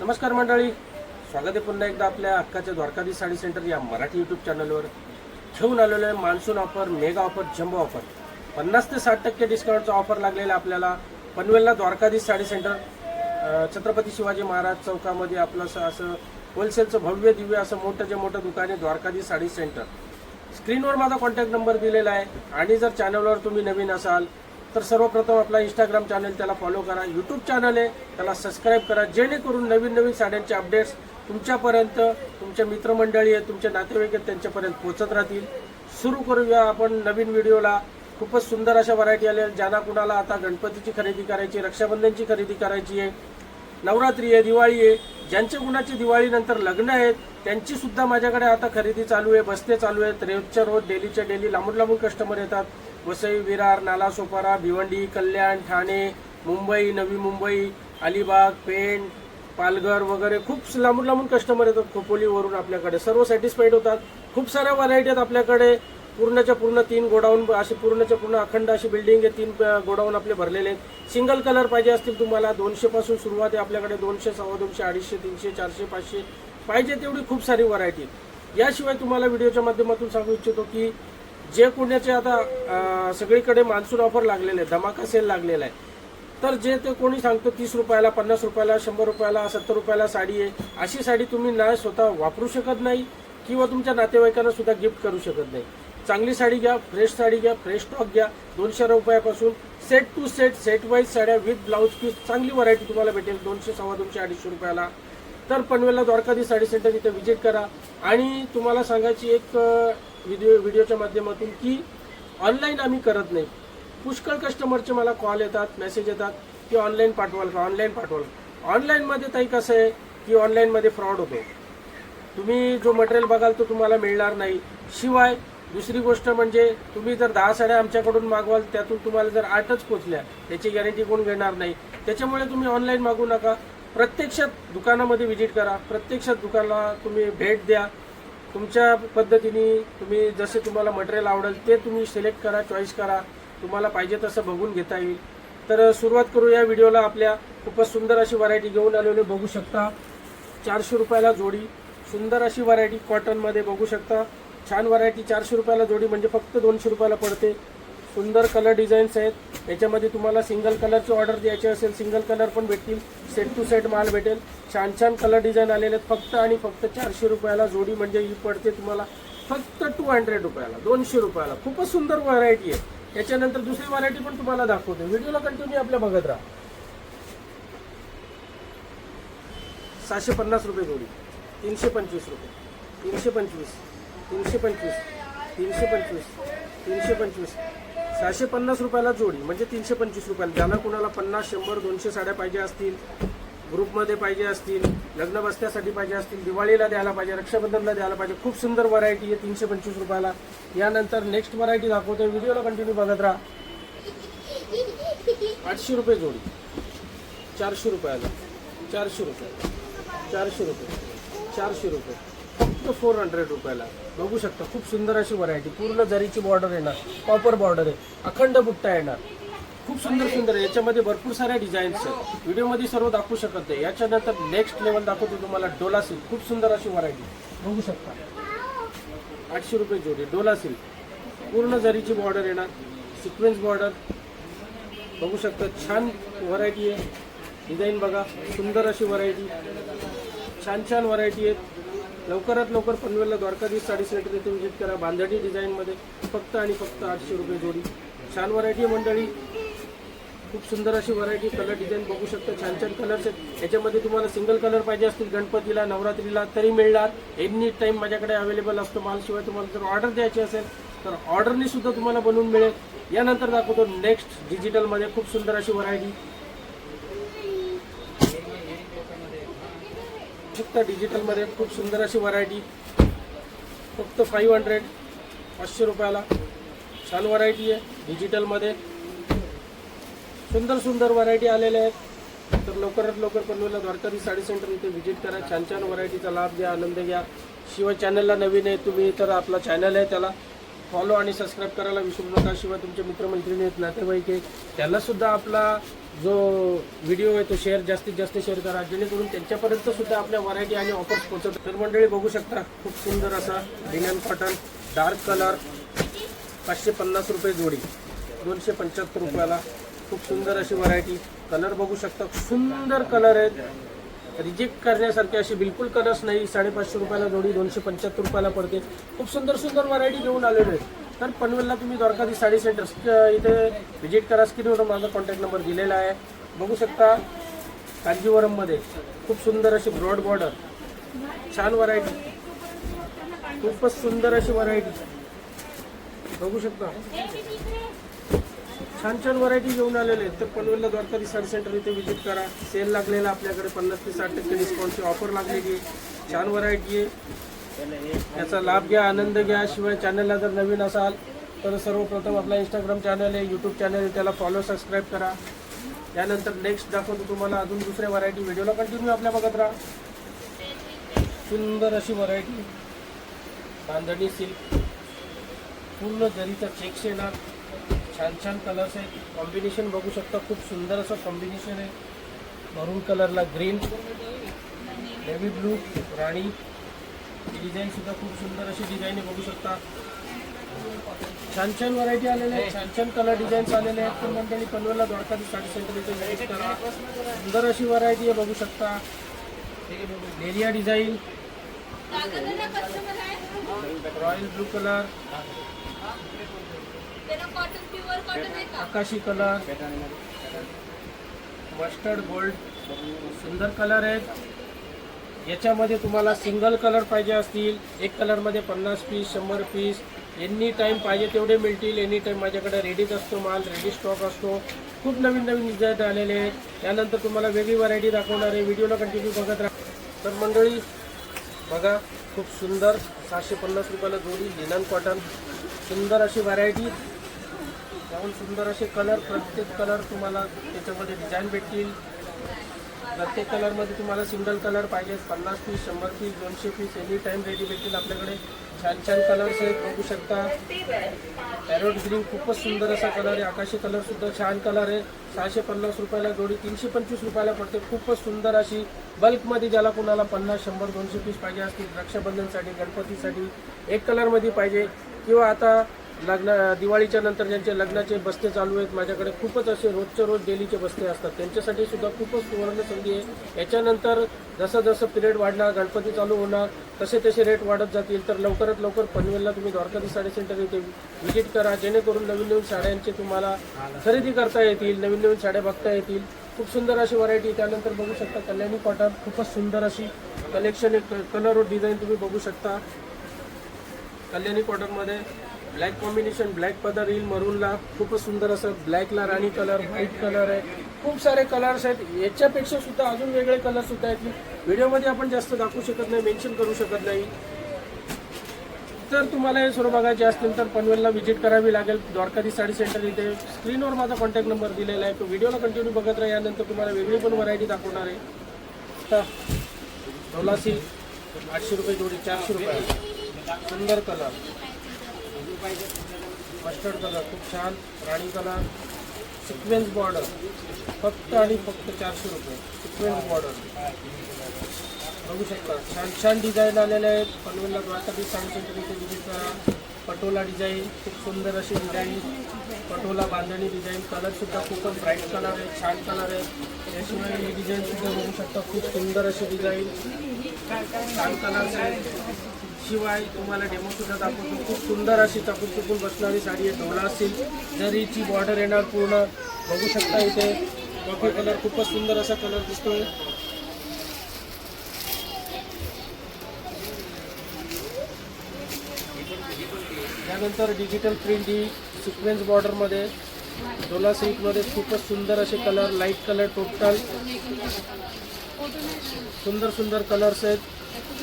नमस्कार मंडळी. स्वागत आहे पुन्हा एकदा आपल्या अक्काच्या द्वारकाधी साडी सेंटर या मराठी यूट्यूब चॅनलवर घेऊन आलेलो आहे monsoon offer mega offer jumbo offer पन्नास ते साठ टक्के डिस्काउंटचा ऑफर लागलेला आहे आपल्याला पनवेलला द्वारकाधीश साडी सेंटर. छत्रपती शिवाजी महाराज चौकामध्ये आपलं असं असं होलसेलचं भव्य दिव्य असं मोठं जे मोठं दुकान आहे द्वारकाधीश साडी सेंटर. स्क्रीनवर माझा कॉन्टॅक्ट नंबर दिलेला आहे. आणि जर चॅनलवर तुम्ही नवीन असाल तर सर्वप्रथम आपला इंस्टाग्राम चॅनल त्याला फॉलो करा. यूट्यूब चॅनल आहे त्याला सबस्क्राईब करा. जेणेकरून नवीन नवीन साड्यांचे अपडेट्स तुमच्यापर्यंत तुमच्या मित्रमंडळी आहेत तुमचे नातेवाईक आहेत त्यांच्यापर्यंत पोहोचत राहतील. सुरू करूया आपण नवीन व्हिडिओला. खूपच सुंदर अशा व्हरायटी आल्या ज्यांना कुणाला आता गणपतीची खरेदी करायची रक्षाबंधनची खरेदी करायची आहे नवरात्री आहे दिवाळी आहे ज्यांच्या कुणाची दिवाळीनंतर लग्न आहेत त्यांची सुद्धा माझ्याकडे आता खरेदी चालू आहे बस्ते चालू आहेत. रोजच्या रोज डेलीच्या डेली लांबून लांबून कस्टमर येतात. वसई विरार नालासोपारा भिवंडी कल्याण ठाणे मुंबई नवी मुंबई अलिबाग पेण पालघर वगैरे खूप लांबून लांबून कस्टमर येतात. खोपोलीवरून आपल्याकडे सर्व सॅटिस्फाईड होतात. खूप साऱ्या व्हरायटी आहेत आपल्याकडे. पूर्णच्या पूर्ण तीन गोडाऊन अशी पूर्णच्या पूर्ण अखंड अशी बिल्डिंग आहे तीन गोडाऊन आपले भरलेले आहेत. सिंगल कलर पाहिजे असतील तुम्हाला. दोनशेपासून सुरुवात आहे आपल्याकडे. दोनशे सव्वा दोनशे अडीचशे तीनशे चारशे पाचशे. पाहिजे तेवढी खूप सारी व्हरायटी याशिवाय तुम्हाला व्हिडिओच्या माध्यमातून सांगू इच्छितो की जे कोणाचे आता सगळीकडे मान्सून ऑफर लागलेले आहे धमाका सेल लागलेला आहे. तर जे ते कोणी सांगतो तीस रुपयाला पन्नास रुपयाला शंभर रुपयाला सत्तर रुपयाला साडी आहे अशी साडी तुम्ही ना स्वतः वापरू शकत नाही किंवा तुमच्या नातेवाईकांना सुद्धा गिफ्ट करू शकत नाही. चांगली साडी घ्या फ्रेश साडी घ्या फ्रेश स्टॉक घ्या दोनशे रुपयापासून set to set set wise साड्या विथ ब्लाऊज पीस चांगली व्हरायटी तुम्हाला भेटेल दोनशे सव्वा दोनशे अडीचशे रुपयाला. तर पनवेलला द्वारकाधी साडी सेंटर इथे व्हिजिट करा. आणि तुम्हाला सांगायची एक व्हिडिओ व्हिडिओच्या माध्यमातून की ऑनलाईन आम्ही करत नाही. पुष्कळ कस्टमरचे मला कॉल येतात मेसेज येतात की ऑनलाईन पाठवाल का ऑनलाईन पाठवाल ऑनलाईनमध्ये ताई कसं आहे की ऑनलाईनमध्ये फ्रॉड होतो. तुम्ही जो मटेरियल बघाल तो तुम्हाला मिळणार नाही. शिवाय दुसरी गोष्ट म्हणजे तुम्ही जर दहा साड्या आमच्याकडून मागवाल त्यातून तुम्हाला जर आठच पोचल्या त्याची गॅरंटी कोण घेणार नाही. त्याच्यामुळे तुम्ही ऑनलाईन मागू नका. प्रत्यक्षात दुकानामध्ये व्हिजिट करा प्रत्यक्षात दुकानाला तुम्ही भेट द्या. तुमच्या पद्धतीने तुम्ही जसे तुम्हाला मटेरियल आवडेल ते तुम्ही सिलेक्ट करा चॉईस करा. तुम्हाला पाहिजे तसं बघून घेता येईल. तर सुरुवात करू या व्हिडिओला आपल्या खूपच सुंदर अशी व्हरायटी घेऊन आलेले बघू शकता. चारशे रुपयाला जोडी. सुंदर अशी व्हरायटी कॉटनमध्ये बघू शकता. छान व्हरायटी चारशे रुपयाला जोडी म्हणजे फक्त दोनशे रुपयाला पडते. सुंदर कलर डिझाईन्स आहेत. याच्यामध्ये तुम्हाला सिंगल कलरची ऑर्डर द्यायची असेल सिंगल कलर पण भेटतील. सेट टू सेट माल भेटेल. छान छान कलर डिझाईन आलेले आहेत. फक्त आणि फक्त चारशे रुपयाला जोडी म्हणजे ही पडते तुम्हाला फक्त टू हंड्रेड रुपयाला दोनशे रुपयाला. खूपच सुंदर व्हरायटी आहे. याच्यानंतर दुसरी व्हरायटी पण तुम्हाला दाखवते. व्हिडिओला कंटिन्यू आपल्या बघत राहा. सहाशे पन्नास रुपये जोडी. तीनशे पंचवीस रुपये. तीनशे पंचवीस. तीनशे पंचवीस. तीनशे पंचवीस. तीनशे पंचवीस. सहाशे पन्नास रुपयाला जोडी म्हणजे तीनशे पंचवीस रुपयाला. ज्याला कुणाला पन्नास शंभर दोनशे साड्या पाहिजे असतील ग्रुपमध्ये पाहिजे असतील लग्न बसण्यासाठी पाहिजे असतील दिवाळीला द्यायला पाहिजे रक्षाबंधनला द्यायला पाहिजे खूप सुंदर व्हरायटी आहे तीनशे पंचवीस रुपयाला. यानंतर नेक्स्ट व्हरायटी दाखवतो व्हिडिओला कंटिन्यू बघत राहा. आठशे रुपये जोडी. चारशे रुपयाला. चारशे रुपये चारशे रुपये. चारशे रुपये. फक्त फोर हंड्रेड रुपयाला. बघू शकता खूप सुंदर अशी व्हरायटी पूर्ण जरीची बॉर्डर येणार कॉपर बॉर्डर आहे अखंड बुट्टा येणार. खूप सुंदर सुंदर आहे. याच्यामध्ये भरपूर साऱ्या डिझाईन्स आहेत. व्हिडिओमध्ये सर्व दाखवू शकत नाही. याच्यानंतर नेक्स्ट लेवल दाखवतो तुम्हाला डोला सिल्क खूप सुंदर अशी व्हरायटी बघू शकता. आठशे रुपये जोडी डोला सिल्क पूर्ण जरीची बॉर्डर येणार. सिक्वेन्स बॉर्डर बघू शकता छान व्हरायटी आहे. डिझाईन बघा सुंदर अशी व्हरायटी छान छान व्हरायटी आहेत. लवकरात लवकर पनवेलला द्वारकाधीश साडी सेंटर येथे विजिट करा. बांधणी डिझाईनमध्ये फक्त आणि फक्त आठशे रुपये जोडी. छान व्हरायटी मंडळी. खूप सुंदर अशी व्हरायटी कलर डिझाईन बघू शकता. छान छान कलर्स आहेत. याच्यामध्ये तुम्हाला सिंगल कलर पाहिजे असतील गणपतीला नवरात्रीला तरी मिळणार. एनी टाईम माझ्याकडे अवेलेबल असतो मालशिवाय तुम्हाला जर ऑर्डर द्यायची असेल तर ऑर्डरनी सुद्धा तुम्हाला बनवून मिळेल. यानंतर दाखवतो नेक्स्ट डिजिटलमध्ये खूप सुंदर अशी व्हरायटी शकता डिजिटलमध्ये खूप सुंदर अशी व्हरायटी फक्त फाईव्ह हंड्रेड पाचशे रुपयाला. छान व्हरायटी आहे डिजिटलमध्ये सुंदर सुंदर व्हरायटी आलेल्या आहेत. तर लवकरात लवकर पनवेलला द्वारकाधी साडी सेंटर इथे व्हिजिट करा. छान छान व्हरायटीचा लाभ घ्या आनंद घ्या. शिवाय चॅनलला नवीन आहे तुम्ही तर आपला चॅनल आहे त्याला. फॉलो आणि सबस्क्राईब करायला विसरू नका. शिवाय तुमचे मित्रमैत्रिणी आहेत नातेवाईक आहेत त्यालासुद्धा आपला जो व्हिडिओ आहे तो शेअर जास्तीत जास्त शेअर करा. जेणेकरून त्यांच्यापर्यंत सुद्धा आपल्या व्हरायटी आणि ऑफर्स पोहोचत तर मंडळी बघू शकता खूप सुंदर असा लिनन कॉटन डार्क कलर पाचशे पन्नास रुपये जोडी दोनशे पंच्याहत्तर रुपयाला. खूप सुंदर अशी व्हरायटी. कलर बघू शकता सुंदर कलर आहेत. रिजेक्ट करण्यासारखे असे बिलकुल कलर्स नाही. साडेपाचशे रुपयाला जोडी दोनशे पंच्याहत्तर रुपयाला पडते. खूप सुंदर सुंदर व्हरायटी घेऊन आलेलो आहे तर पनवेलला तुम्ही द्वारकाधी साडी सेंटर इथे व्हिजिट करा स्क्रीनवर माझा कॉन्टॅक्ट नंबर दिलेला आहे. बघू शकता कांजीवरममध्ये खूप सुंदर अशी ब्रॉड बॉर्डर छान व्हरायटी खूपच सुंदर अशी व्हरायटी बघू शकता. छान छान व्हरायटी घेऊन आलेले आहेत. तर पनवेलला द्वारका रिसर्च सेंटर इथे व्हिजिट करा. सेल लागलेला आपल्याकडे पन्नास ते साठ टक्के डिस्काउंटची ऑफर लागलेली आहे. छान व्हरायटी आहे. याचा लाभ घ्या आनंद घ्या. शिवाय चॅनलला जर नवीन असाल तर सर्वप्रथम आपला इंस्टाग्राम चॅनल आहे यूट्यूब चॅनल आहे त्याला फॉलो सबस्क्राईब करा. त्यानंतर नेक्स्ट दाखवतो तुम्हाला अजून दुसऱ्या व्हरायटी व्हिडिओला कंटिन्यू आपल्या बघत राहा. सुंदर अशी व्हरायटी बांधणी सिल्क पूर्ण जरीचा चेक्स येणार छान छान कलर्स आहेत कॉम्बिनेशन बघू शकता खूप सुंदर असं कॉम्बिनेशन आहे. मरून कलरला ग्रीन नेव्ही ब्लू राणी. डिझाईन सुद्धा खूप सुंदर अशी डिझाईन बघू शकता. छान छान व्हरायटी आलेल्या आहेत छान छान कलर डिझाईन्स आलेले आहेत. पण मंडळी पनवेलला द्वारकाधी साडी सेंटर इथे व्हिजिट करा. सुंदर अशी व्हरायटी आहे बघू शकता. Dahlia design royal blue colour cotton pure cotton आकाशी कलर मस्टर्ड गोल्ड सुंदर कलर आहेत. याच्यामध्ये तुम्हाला सिंगल कलर पाहिजे असतील. एक कलरमध्ये पन्नास पीस शंभर पीस एनी टाईम पाहिजे तेवढे मिळतील. एनी टाईम माझ्याकडे रेडीच असतो माल रेडी स्टॉक असतो. खूप नवीन नवीन डिझाईन आलेले आहेत. त्यानंतर तुम्हाला वेगळी व्हरायटी दाखवणार आहे. व्हिडिओला कंटिन्यू बघत राहा. तर मंडळी बघा खूप सुंदर सहाशे पन्नास रुपयाला जोडी लिनन कॉटन सुंदर अशी व्हरायटी त्याहून सुंदर असे कलर प्रत्येक कलर तुम्हाला त्याच्यामध्ये डिझाईन भेटतील. प्रत्येक कलरमध्ये तुम्हाला सिंगल कलर पाहिजे पन्नास पीस शंभर पीस दोनशे पीस एनी टाईम रेडी भेटतील आपल्याकडे. छान छान कलर्स आहेत बघू शकता. पॅरोट ग्रीन खूपच सुंदर असा कलर आहे आकाशी कलर सुद्धा छान कलर आहे. सहाशे पन्नास रुपयाला जोडी तीनशे पंचवीस रुपयाला पडते. खूपच सुंदर अशी बल्कमध्ये ज्याला कोणाला पन्नास शंभर दोनशे पीस पाहिजे असतील रक्षाबंधनसाठी गणपतीसाठी एक कलरमध्ये पाहिजे. किंवा आता लग्न दिवाळीच्या नंतर ज्यांचे लग्नाचे बस्ते चालू आहेत माझ्याकडे खूपच असे रोजच्या रोज डेलीचे बस्ते असतात. त्यांच्यासाठी सुद्धा खूपच सुवर्ण संधी आहे. याच्यानंतर जसं जसं पिरियड वाढणार गणपती चालू होणार तसे तसे रेट वाढत जातील. तर लवकरात लवकर पनवेलला तुम्ही द्वारकाधी साडी सेंटर येथे व्हिजिट करा. जेणेकरून नवीन नवीन साड्यांचे तुम्हाला खरेदी करता येतील नवीन नवीन साड्या बघता येतील. खूप सुंदर अशी व्हरायटी. त्यानंतर बघू शकता कल्याणी कॉटन. खूपच सुंदर अशी कलेक्शन कलर डिझाईन तुम्ही बघू शकता. कल्याणी कॉटनमध्ये ब्लॅक कॉम्बिनेशन ब्लॅक पदर येईल मरूनला खूपच सुंदर असं ब्लॅकला राणी कलर व्हाईट कलर आहे. खूप सारे कलर्स आहेत. याच्यापेक्षा सुद्धा अजून वेगळे कलर सुद्धा आहेत. व्हिडिओमध्ये आपण जास्त दाखवू शकत नाही मेन्शन करू शकत नाही. तर तुम्हाला हे सर्व बघायचे असतील तर पनवेलला व्हिजिट करावी लागेल. द्वारकाधी साडी सेंटर इथे. स्क्रीनवर माझा कॉन्टॅक्ट नंबर दिलेला आहे. तो व्हिडिओला कंटिन्यू बघत राहा. यानंतर तुम्हाला वेगळी पण व्हरायटी दाखवणार आहे. तर डोला आठशे रुपये जोडी चारशे रुपये. सुंदर कलर मस्टर्ड कलर खूप छान. राणी कलर सिक्वेन्स बॉर्डर फक्त आणि फक्त चारशे रुपये. सिक्वेन्स बॉर्डर बघू शकता. छान छान डिझाईन आलेले आहेत. पनवेलला द्वारकाधी साडी सेंटर इथे विजिट करा पटोला डिझाईन खूप सुंदर अशी डिझाईन पटोला बांधणी डिझाईन कलरसुद्धा खूपच ब्राईट कलर आहे छान कलर आहे. याशिवाय ही डिझाईनसुद्धा बघू शकता. खूप सुंदर अशी डिझाईन छान कलर आहे. शिवाय तुम्हाला डेमो सुद्धा दाखवतो. खूप सुंदर अशी चकून चुकून बसणारी साडी आहे ढोला असेल जरीची बॉर्डर येणार पूर्ण बघू शकता इथे कॉफी कलर खूपच सुंदर असा कलर दिसतोय. त्यानंतर डिजिटल प्रिंट ही सिक्वेन्स बॉर्डरमध्ये डोला सिल्कमध्ये खूपच सुंदर असे कलर लाइट कलर टोटल सुंदर सुंदर कलर्स आहेत.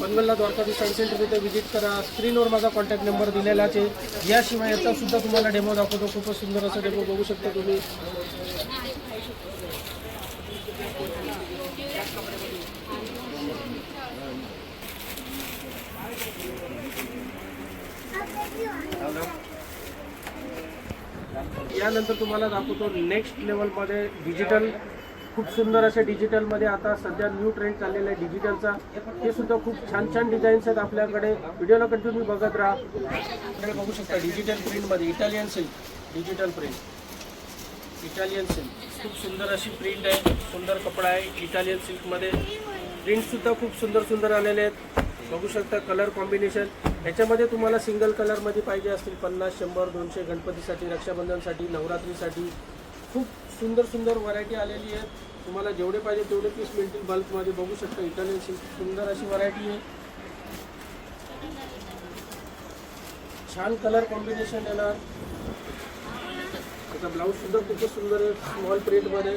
पनवेलला द्वारकाधी सायन्स सेंटर तिथे व्हिजिट करा. स्क्रीनवर माझा कॉन्टॅक्ट नंबर दिलेलाच आहे. याशिवाय याचा सुद्धा तुम्हाला डेमो दाखवतो. खूपच सुंदर असा डेमो बघू शकता तुम्ही. यानंतर तुम्हाला दाखवतो नेक्स्ट लेवलमध्ये डिजिटल खूप सुंदर असे डिजिटलमध्ये आता सध्या न्यू ट्रेंड चाललेला आहे डिजिटलचा ते सुद्धा खूप छान छान डिझाईन्स आहेत आपल्याकडे. व्हिडिओला कंटिन्यू बघत राहा. आपल्याकडे बघू शकता digital प्रिंटमध्ये Italian silk digital print Italian silk खूप सुंदर अशी प्रिंट आहे. सुंदर कपडा आहे इटालियन सिल्कमध्ये प्रिंटसुद्धा खूप सुंदर सुंदर आलेले आहेत. बघू शकता कलर कॉम्बिनेशन याच्यामध्ये तुम्हाला सिंगल कलरमध्ये पाहिजे असतील पन्नास शंभर दोनशे गणपतीसाठी रक्षाबंधनसाठी नवरात्रीसाठी. खूप सुंदर सुंदर व्हरायटी आलेली आहे तुम्हाला जेवढे पाहिजे तेवढे पीस मिळतील. बल्कमध्ये बघू शकता इटालियनची सुंदर अशी व्हरायटी आहे. छान कलर कॉम्बिनेशन येणार. त्याचा ब्लाऊज सुद्धा खूपच सुंदर आहे. स्मॉल प्रिंटमध्ये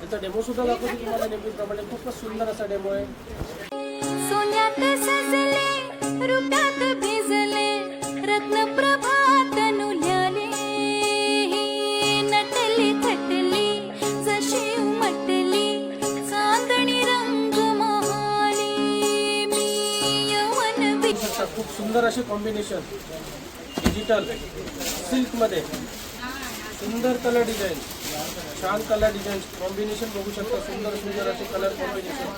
त्याचा डेमो सुद्धा दाखवतो तुम्हाला. नेहमीप्रमाणे खूपच सुंदर असा डेमो आहे. सोन्यात सजले रुपात भिजले रत्नप्रभात खूप सुंदर असे कॉम्बिनेशन डिजिटल सिल्कमध्ये सुंदर कलर डिझाईन छान कलर डिझाईन कॉम्बिनेशन बघू शकता. सुंदर सुंदर असे कलर कॉम्बिनेशन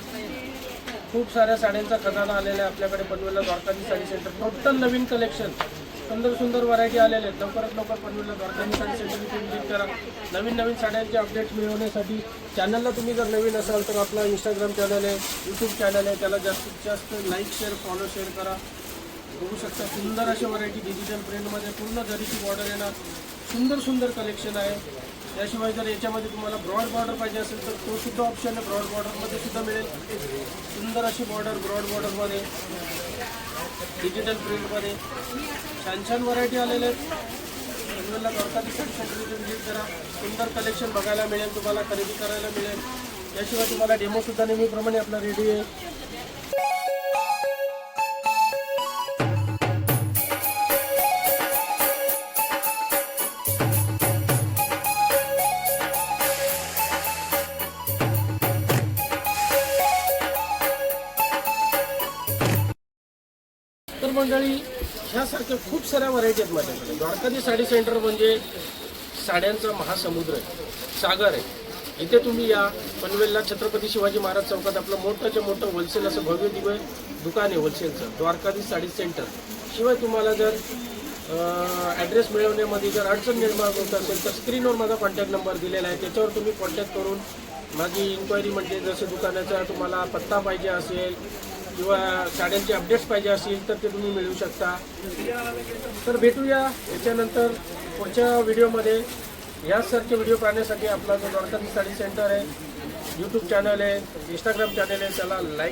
खूप साऱ्या साड्यांचा खजाना आलेला आहे आपल्याकडे पनवेलला. द्वारकाधी साडी सेंटर टोटल नवीन कलेक्शन सुंदर सुंदर व्हरायटी आलेले आहेत. लवकरात लवकर पनवेलला द्वारकाधी साडी सेंटर इथे विजिट करा. नवीन नवीन साड्यांचे अपडेट्स मिळवण्यासाठी चॅनलला तुम्ही जर नवीन असाल तर आपला इंस्टाग्राम चॅनल आहे यूट्यूब चॅनल आहे. त्याला जास्तीत जास्त लाईक शेअर फॉलो शेअर करा. बघू शकता सुंदर अशी व्हरायटी डिजिटल प्रिंटमध्ये पूर्ण जरीची बॉर्डर येणार. सुंदर सुंदर कलेक्शन आहे. त्याशिवाय जर याच्यामध्ये तुम्हाला ब्रॉड बॉर्डर पाहिजे असेल तर तो सुद्धा ऑप्शन आहे. ब्रॉड बॉर्डरमध्ये सुद्धा मिळेल. सुंदर अशी बॉर्डर ब्रॉड बॉर्डरमध्ये डिजिटल प्रिंटमध्ये छान छान व्हरायटी आलेल्या आहेत. पनवेलला द्वारकाधी साडी विजिट करा. सुंदर कलेक्शन बघायला मिळेल तुम्हाला खरेदी करायला मिळेल. याशिवाय तुम्हाला डेमोसुद्धा नेहमीप्रमाणे आपला रेडी आहे. मंडळी ह्यासारख्या खूप साऱ्या व्हरायटी आहेत माझ्याकडे. द्वारकाधी साडी सेंटर म्हणजे साड्यांचा महासमुद्र आहे सागर आहे. इथे तुम्ही या. पनवेलला छत्रपती शिवाजी महाराज चौकात आपलं मोठंच्या मोठं होलसेल असं भव्य दिव्य दुकान आहे होलसेलचं द्वारकाधी साडी सेंटर शिवाय तुम्हाला जर ॲड्रेस मिळवण्यामध्ये जर अडचण निर्माण होत असेल तर स्क्रीनवर माझा कॉन्टॅक्ट नंबर दिलेला आहे. त्याच्यावर तुम्ही कॉन्टॅक्ट करून माझी इन्क्वायरी म्हणजे जसं दुकानाचा तुम्हाला पत्ता पाहिजे असेल किंवा साड्यांचे अपडेट्स पाहिजे असतील तर ते तुम्ही मिळवू शकता. तर भेटूया. याच्यानंतर पुढच्या व्हिडिओमध्ये. यासारखे व्हिडिओ पाहण्यासाठी आपला जो द्वारकाधी साडी सेंटर आहे यूट्यूब चॅनल आहे इंस्टाग्राम चॅनल आहे त्याला लाईक